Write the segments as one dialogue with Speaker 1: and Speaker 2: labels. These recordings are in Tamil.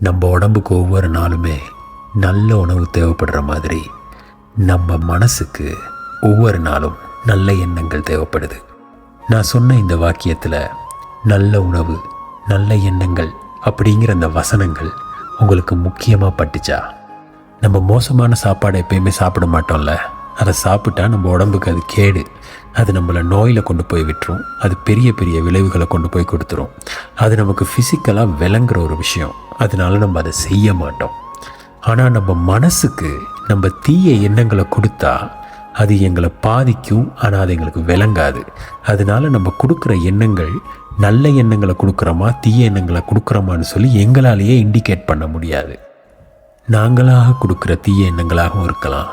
Speaker 1: நம்ம உடம்புக்கு ஒவ்வொரு நாளுமே நல்ல உணவு தேவைப்படுற மாதிரி நம்ம மனசுக்கு ஒவ்வொரு நாளும் நல்ல எண்ணங்கள் தேவைப்படுது. நான் சொன்ன இந்த வாக்கியத்தில் நல்ல உணவு நல்ல எண்ணங்கள் அப்படிங்கிற அந்த வசனங்கள் உங்களுக்கு முக்கியமாக பட்டுச்சா? நம்ம மோசமான சாப்பாடை எப்பயுமே சாப்பிட மாட்டோம்ல? அதை சாப்பிட்டா நம்ம உடம்புக்கு அது கேடு. அது நம்மளை நோயில் கொண்டு போய் விட்டுரும். அது பெரிய பெரிய விளைவுகளை கொண்டு போய் கொடுத்துரும். அது நமக்கு ஃபிசிக்கலாக விளங்குற ஒரு விஷயம். அதனால நம்ம அதை செய்ய மாட்டோம். ஆனால் நம்ம மனசுக்கு நம்ம தீய எண்ணங்களை கொடுத்தா அது எங்களை பாதிக்கும். ஆனால் அது எங்களுக்கு விளங்காது. அதனால நம்ம கொடுக்குற எண்ணங்கள் நல்ல எண்ணங்களை கொடுக்குறோமா தீய எண்ணங்களை கொடுக்குறோமான்னு சொல்லி எங்களாலேயே இண்டிகேட் பண்ண முடியாது. நாங்களாக கொடுக்குற தீய எண்ணங்களாகவும் இருக்கலாம்.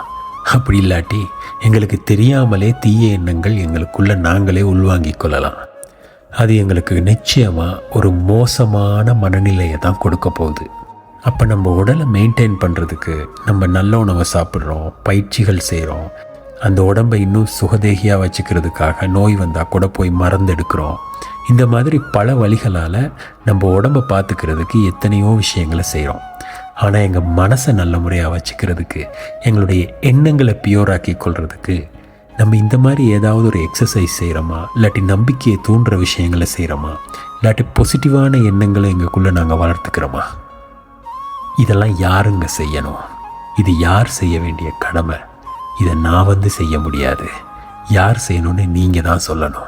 Speaker 1: அப்படி இல்லாட்டி எங்களுக்கு தெரியாமலே தீய எண்ணங்கள் எங்களுக்குள்ள நாங்களே உள்வாங்கிக் கொள்ளலாம். அது எங்களுக்கு நிச்சயமாக ஒரு மோசமான மனநிலையை தான் கொடுக்க போகுது. அப்போ நம்ம உடலை மெயின்டைன் பண்ணுறதுக்கு நம்ம நல்ல உணவை சாப்பிட்றோம் பயிற்சிகள் செய்கிறோம் அந்த உடம்பை இன்னும் சுகதேகியாக வச்சுக்கிறதுக்காக நோய் வந்தால் கூட போய் மறந்தெடுக்கிறோம் இந்த மாதிரி பல வழிகளால் நம்ம உடம்பை பார்த்துக்கிறதுக்கு எத்தனையோ விஷயங்களை செய்கிறோம் ஆனால் எங்கள் மனசை நல்ல முறையாக வச்சுக்கிறதுக்கு எங்களுடைய எண்ணங்களை பியூராக்கி கொள்றதுக்கு நம்ம இந்த மாதிரி ஏதாவது ஒரு எக்ஸசைஸ் செய்கிறோமா இல்லாட்டி நம்பிக்கையை தூண்டுற விஷயங்களை செய்கிறோமா இல்லாட்டி பாசிட்டிவான எண்ணங்களை எங்களுக்குள்ளே நாங்கள் வளர்த்துக்கிறோமா? இதெல்லாம் யாருங்க செய்யணும்? இது யார் செய்ய வேண்டிய கடமை? இதை நான் வந்து செய்ய முடியாது. யார் செய்யணும்னு நீங்கள் தான் சொல்லணும்.